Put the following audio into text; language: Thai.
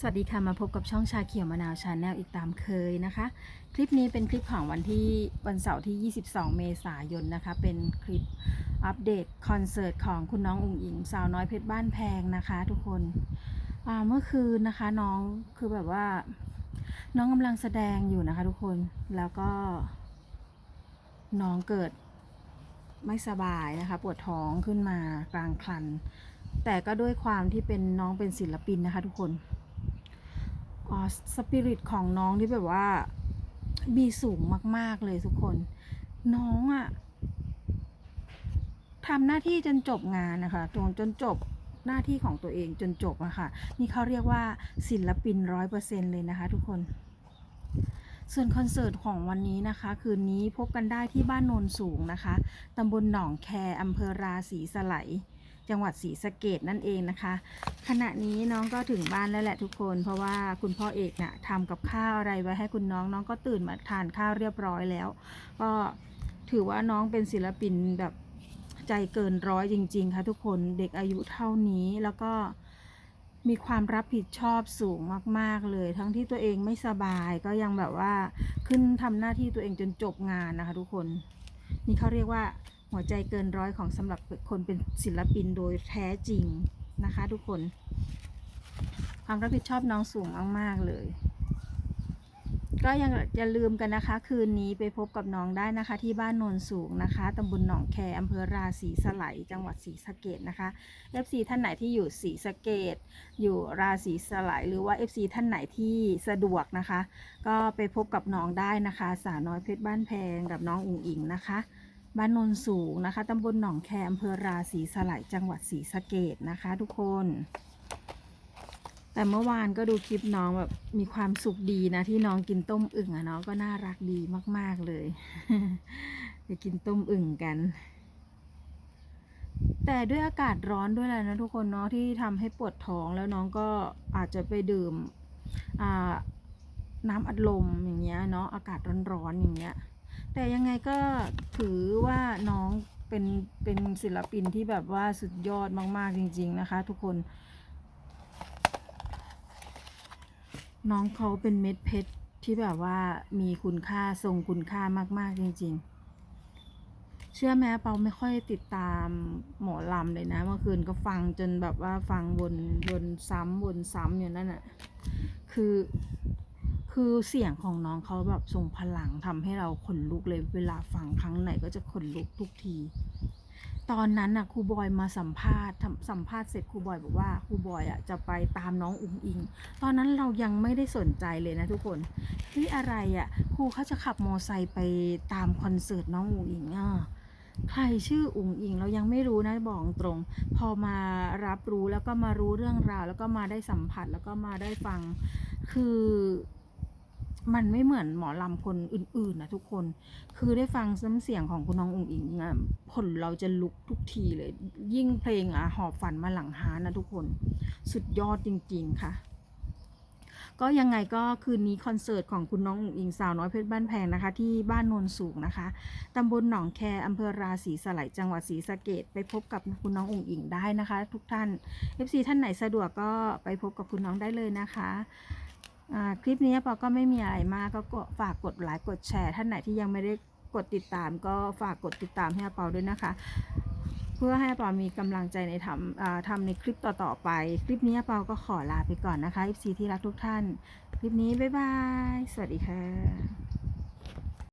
สวัสดีค่ะ มาพบกับช่องชาเขียวมะนาวชาแนลอีกตามเคยนะคะ คลิปนี้เป็นคลิปของวันที่วันเสาร์ที่ 22 เมษายนนะคะ เป็นคลิปอัปเดตคอนเสิร์ตของคุณน้องอุ๋งอิงสาวน้อยเพชรบ้านแพงนะคะ ทุกคนเมื่อคืนนะคะน้องคือแบบว่า น้องกำลังแสดงอยู่นะคะ ทุกคนแล้วก็ น้องเกิดไม่สบายนะคะ ปวดท้องขึ้นมากลางครันแต่ก็ด้วยความที่เป็นน้องเป็นศิลปินนะคะ ทุกคน สปิริตของน้องที่แบบว่ามีสูงมาก ๆ เลยทุกคน น้องอะทำหน้าที่จนจบงานนะคะจนจนจบหน้าที่ของตัวเองจนจบอะค่ะ นี่เขาเรียกว่าศิลปินร้อยเปอร์เซ็นเลยนะคะทุกคน ส่วนคอนเสิร์ตของวันนี้นะคะ คืนนี้พบกันได้ที่บ้านโนนสูงนะคะตำบลหนองแคอำเภอราศีสไลย จังหวัดศรีสะเกดนั่นเองนะคะ ขณะนี้น้องก็ถึงบ้านแล้วแหละทุกคน เพราะว่าคุณพ่อเอกเนี่ยทำกับข้าวอะไรไว้ให้คุณน้องน้องก็ตื่นมาทานข้าวเรียบร้อยแล้ว ก็ถือว่าน้องเป็นศิลปินแบบใจเกินร้อยจริง ๆ ค่ะทุกคนเด็กอายุเท่านี้แล้วก็มีความรับผิดชอบสูงมาก ๆ เลย ทั้งที่ตัวเองไม่สบายก็ยังแบบว่าขึ้นทำหน้าที่ตัวเองจนจบงานนะคะทุกคน นี่เขาเรียกว่า หัวใจเกินร้อยของสำหรับคนเป็นศิลปินโดยแท้จริงนะคะ ทุกคน ความรับผิดชอบน้องสูงมากๆเลย ก็ยังอย่าลืมกันนะคะ คืนนี้ไปพบกับน้องได้นะคะ ที่บ้านโนนสูงนะคะตำบลหนองแคอำเภอราศีสไลจังหวัดศรีสะเกดนะคะ FC ท่านไหนที่อยู่ศรีสะเกดอยู่ราศีสไลหรือว่า FC ท่านไหนที่สะดวกนะคะ ก็ไปพบกับน้องได้นะคะ สาวน้อยเพชรบ้านแพงกับน้องอุ๋งอิงนะคะ บ้านโนนสูงนะคะตำบลหนองแคอำเภอราศีสไลยจังหวัดศรีสะเกดนะคะทุกคน แต่เมื่อวานก็ดูคลิปน้องแบบมีความสุขดีนะ ที่น้องกินต้มอึ่งอะเนาะก็น่ารักดีมาก ๆเลยไปกินต้มอึ่งกัน แต่ด้วยอากาศร้อนด้วยแหละนะทุกคนเนาะที่ทำให้ปวดท้องแล้วน้องก็อาจจะไปดื่มน้ำอัดลมอย่างเงี้ยเนาะอากาศร้อนๆอย่างเงี้ย แต่ยังไงก็ถือว่าน้องเป็นเป็นศิลปินที่แบบว่าสุดยอดมาก ๆ จริง ๆ นะคะ ทุกคน น้องเขาเป็นเม็ดเพชรที่แบบว่ามีคุณค่าทรงคุณค่ามาก ๆ จริง ๆเชื่อไหมเปาไม่ค่อยติดตามหมอลำเลยนะเมื่อคืนก็ฟังจนแบบว่าฟังวนวนซ้ำวนซ้ำอยู่นั่นน่ะคือ คือเสียงของน้องเขาแบบทรงพลังทำให้เราขนลุกเลยเวลาฟังครั้งไหนก็จะขนลุกทุกที ตอนนั้นน่ะครูบอยมาสัมภาษณ์สัมภาษณ์เสร็จครูบอยบอกว่าครูบอยอะจะไปตามน้องอุ๋งอิง ตอนนั้นเรายังไม่ได้สนใจเลยนะทุกคนเฮ้ยอะไรอะครูเขาจะขับมอไซค์ไปตามคอนเสิร์ตน้องอุ๋งอิงอะใครชื่ออุ๋งอิงเรายังไม่รู้นะบอกตรง พอมารับรู้แล้วก็มารู้เรื่องราว แล้วก็มาได้สัมผัสแล้วก็มาได้ฟังคือ มันไม่เหมือนหมอลำคนอื่นๆนะทุกคน คือได้ฟังซ้ำเสียงของคุณน้องอุงอิงอะผลเราจะลุกทุกทีเลย ยิ่งเพลงอะหอบฝันมาหลังฮานะทุกคน สุดยอดจริง ๆ ค่ะ ก็ยังไงก็คืนนี้คอนเสิร์ตของคุณน้องอุ๋งอิงสาวน้อยเพชรบ้านแพงนะคะ ที่บ้านโนนสูงนะคะ ตำบลหนองแคอำเภอราศีสไลยจังหวัดศรีสะเกดไปพบกับคุณน้องอุ๋งอิงได้นะคะ ทุกท่าน FC ท่านไหนสะดวกก็ไปพบกับคุณน้องได้เลยนะคะ คลิปนี้ปอก็ไม่มีอะไรมากก็ฝากกดไลค์กดแชร์ ท่านไหนที่ยังไม่ได้กดติดตามก็ฝากกดติดตามให้ปอด้วยนะคะ เพื่อให้ปอมีกำลังใจในทำทำในคลิปต่อๆไป คลิปนี้ปอก็ขอลาไปก่อนนะคะ FC ที่รักทุกท่าน คลิปนี้บ๊ายบาย สวัสดีค่ะ